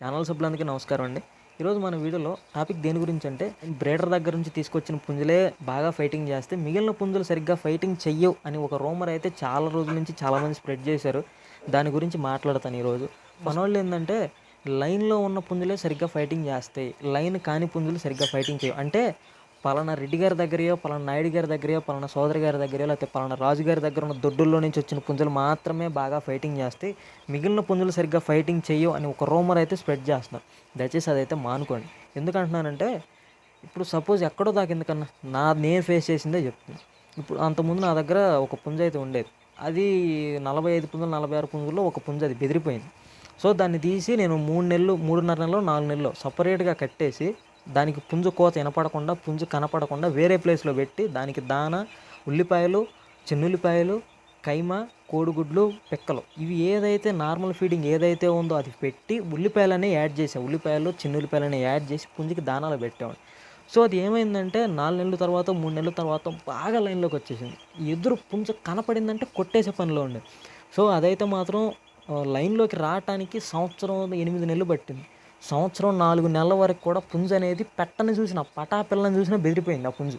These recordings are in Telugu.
ఛానల్ సభ్యులందరికీ నమస్కారం అండి. ఈరోజు మన వీడియోలో టాపిక్ దేని గురించి అంటే బ్రేడర్ దగ్గర నుంచి తీసుకొచ్చిన పుంజులే బాగా ఫైటింగ్ చేస్తే మిగిలిన పుంజులు సరిగ్గా ఫైటింగ్ చెయ్యవు అని ఒక రూమర్ అయితే చాలా రోజుల నుంచి చాలామంది స్ప్రెడ్ చేశారు. దాని గురించి మాట్లాడతాను ఈరోజు. మనోళ్ళు ఏంటంటే లైన్లో ఉన్న పుంజులే సరిగ్గా ఫైటింగ్ చేస్తాయి లైన్ కాని పుంజులు సరిగ్గా ఫైటింగ్ చేయవు. అంటే పలానా రెడ్డి గారి దగ్గరయో పలానా నాయుడు గారి దగ్గరయో పలానా సోదరి గారి దగ్గరయో లేకపోతే పలానా రాజు గారి దగ్గర ఉన్న దొడ్డుల్లో నుంచి వచ్చిన పుంజులు మాత్రమే బాగా ఫైటింగ్ చేస్తాయి మిగిలిన పుంజులు సరిగ్గా ఫైటింగ్ చేయవు అని ఒక రూమర్ అయితే స్ప్రెడ్ చేస్తున్నారు. దయచేసి అదైతే మానుకోండి. ఎందుకంటున్నానంటే ఇప్పుడు సపోజ్ ఎక్కడో దాకా ఎందుకన్నా నా నేను ఫేస్ చేసిందే చెప్తున్నా. ఇప్పుడు అంతకుముందు నా దగ్గర ఒక పుంజ అయితే ఉండేది. అది నలభై ఐదు పుంజులు నలభై ఆరు పుంజుల్లో ఒక పుంజ అది బెదిరిపోయింది. సో దాన్ని తీసి నేను మూడు నెలలు మూడున్నర నెలలు నాలుగు నెలలు సపరేట్గా కట్టేసి దానికి పుంజు కోత వినపడకుండా పుంజు కనపడకుండా వేరే ప్లేస్లో పెట్టి దానికి దాన ఉల్లిపాయలు చిన్నుల్లిపాయలు కైమ కోడిగుడ్లు పిక్కలు. ఇవి ఏదైతే నార్మల్ ఫీడింగ్ ఏదైతే ఉందో అది పెట్టి ఉల్లిపాయలనే యాడ్ చేసాం ఉల్లిపాయలు చిన్నుల్లిపాయలనే యాడ్ చేసి పుంజుకి దానాలు పెట్టాము సో అది ఏమైందంటే నాలుగు నెలల తర్వాత మూడు నెలల తర్వాత బాగా లైన్లోకి వచ్చేసింది. ఎదురు పుంజ కనపడిందంటే కొట్టేసే పనిలో ఉండే. సో అదైతే మాత్రం లైన్లోకి రావటానికి సంవత్సరం ఎనిమిది నెలలు పట్టింది. సంవత్సరం నాలుగు నెలల వరకు కూడా పుంజు అనేది పెట్టని చూసిన పటా పిల్లని చూసినా బెదిరిపోయింది ఆ పుంజు.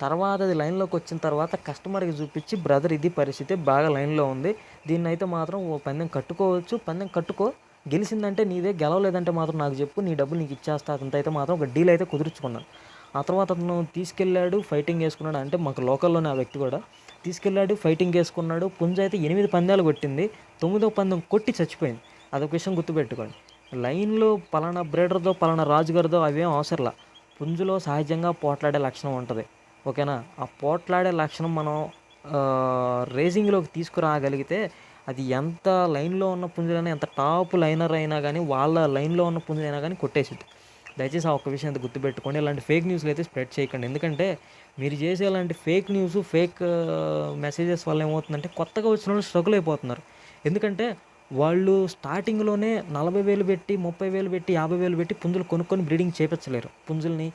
తర్వాత అది లైన్లోకి వచ్చిన తర్వాత కస్టమర్కి చూపించి బ్రదర్ ఇది పరిస్థితి బాగా లైన్లో ఉంది. దీన్ని అయితే మాత్రం ఓ పందెం కట్టుకోవచ్చు. పందెం కట్టుకో. గెలిచిందంటే నీదే గెలవలేదంటే మాత్రం నాకు చెప్పు. నీ డబ్బులు నీకు ఇచ్చేస్తా. అతనితో అయితే మాత్రం ఒక డీల్ అయితే కుదుర్చుకున్నాను. ఆ తర్వాత అతను తీసుకెళ్ళాడు ఫైటింగ్ వేసుకున్నాడు అంటే మాకు లోకల్లోనే ఆ వ్యక్తి కూడా తీసుకెళ్ళాడు ఫైటింగ్ వేసుకున్నాడు పుంజ అయితే ఎనిమిది పందాలు కొట్టింది. తొమ్మిదో పందెం కొట్టి చచ్చిపోయింది. అదొక విషయం గుర్తుపెట్టుకోండి. లైన్లో పలానా బ్రేడర్దో పలానా రాజుగారిదో అవేం అవసరంలా. పుంజులో సహజంగా పోట్లాడే లక్షణం ఉంటుంది. ఓకేనా? ఆ పోట్లాడే లక్షణం మనం రేసింగ్లోకి తీసుకురాగలిగితే అది ఎంత లైన్లో ఉన్న పుంజులైనా ఎంత టాప్ లైనర్ అయినా కానీ వాళ్ళ లైన్లో ఉన్న పుంజులైనా కానీ కొట్టేసిద్ది. దయచేసి ఆ ఒక్క విషయం అంత గుర్తుపెట్టుకోండి. ఇలాంటి ఫేక్ న్యూస్లు అయితే స్ప్రెడ్ చేయకండి. ఎందుకంటే మీరు చేసే ఇలాంటి ఫేక్ న్యూస్ ఫేక్ మెసేజెస్ వల్ల ఏమవుతుందంటే కొత్తగా వచ్చిన వాళ్ళు స్ట్రగుల్ అయిపోతున్నారు. ఎందుకంటే వాళ్ళు స్టార్టింగ్లోనే నలభై వేలు పెట్టి ముప్పై వేలు పెట్టి యాభై వేలు పెట్టి పుంజులు కొనుక్కొని బ్రీడింగ్ చేపించలేరు పుంజుల్ని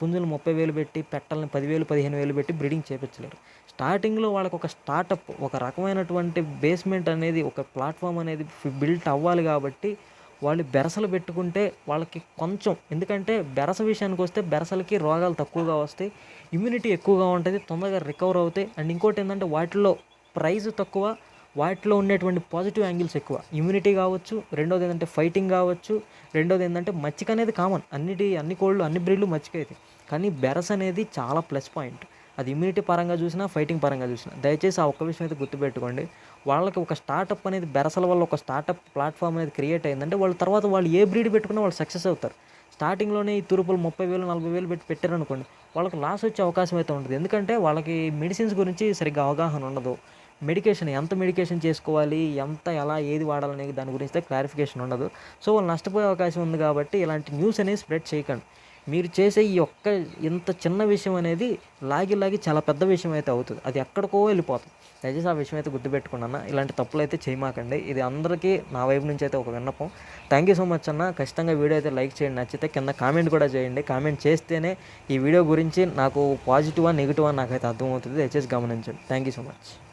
పుంజులు ముప్పై వేలు పెట్టి పెట్టల్ని పదివేలు పదిహేను వేలు పెట్టి బ్రీడింగ్ చేపించలేరు స్టార్టింగ్లో వాళ్ళకి ఒక స్టార్టప్ ఒక రకమైనటువంటి బేస్మెంట్ అనేది ఒక ప్లాట్ఫామ్ అనేది బిల్ట్ అవ్వాలి కాబట్టి వాళ్ళు బెరసలు పెట్టుకుంటే వాళ్ళకి కొంచెం ఎందుకంటే బెరస విషయానికి వస్తే బెరసలకి రోగాలు తక్కువగా వస్తాయి ఇమ్యూనిటీ ఎక్కువగా ఉంటుంది తొందరగా రికవర్ అవుతాయి. అండ్ ఇంకోటి ఏంటంటే వాటిలో ప్రైజ్ తక్కువ వాటిలో ఉండేటువంటి పాజిటివ్ యాంగిల్స్ ఎక్కువ. ఇమ్యూనిటీ కావచ్చు రెండోది ఏంటంటే ఫైటింగ్ కావచ్చు రెండోది ఏంటంటే మచ్చిక అనేది కామన్ అన్నిటి అన్ని కోళ్ళు అన్ని బ్రీడ్లు మచ్చిక అయితే కానీ బెరస్ అనేది చాలా ప్లస్ పాయింట్ అది ఇమ్యూనిటీ పరంగా చూసినా ఫైటింగ్ పరంగా చూసినా. దయచేసి ఆ ఒక్క విషయం అయితే గుర్తుపెట్టుకోండి. వాళ్ళకి ఒక స్టార్టప్ అనేది బెరసల వల్ల ఒక స్టార్టప్ ప్లాట్ఫామ్ అనేది క్రియేట్ అయిందంటే వాళ్ళ తర్వాత వాళ్ళు ఏ బ్రీడ్ పెట్టుకున్నా వాళ్ళు సక్సెస్ అవుతారు. స్టార్టింగ్లోనే ఈ తురుపులు ముప్పై వేలు నలభై వేలు పెట్టి పెట్టారనుకోండి వాళ్ళకి లాస్ వచ్చే అవకాశం అయితే ఉంటుంది. ఎందుకంటే వాళ్ళకి మెడిసిన్స్ గురించి సరిగ్గా అవగాహన ఉండదు. మెడికేషన్ ఎంత మెడికేషన్ చేసుకోవాలి ఎంత ఎలా ఏది వాడాలనే దాని గురించి క్లారిఫికేషన్ ఉండదు. సో వాళ్ళు నష్టపోయే అవకాశం ఉంది కాబట్టి ఇలాంటి న్యూస్ అనేది స్ప్రెడ్ చేయకండి. మీరు చేసే ఈ ఒక్క ఇంత చిన్న విషయం అనేది లాగి లాగి చాలా పెద్ద విషయం అయితే అవుతుంది. అది ఎక్కడికో వెళ్ళిపోతుంది. దయచేసి ఆ విషయం అయితే గుర్తుపెట్టుకున్నాను ఇలాంటి తప్పులు అయితే చేయమాకండి. ఇది అందరికీ నా వైపు నుంచి అయితే ఒక విన్నపం. థ్యాంక్ యూ సో మచ్ అన్న. ఖచ్చితంగా వీడియో అయితే లైక్ చేయండి. నచ్చితే కింద కామెంట్ కూడా చేయండి. కామెంట్ చేస్తేనే ఈ వీడియో గురించి నాకు పాజిటివా నెగిటివా నాకైతే అర్థమవుతుంది. దయచేసి గమనించండి. Thank you so much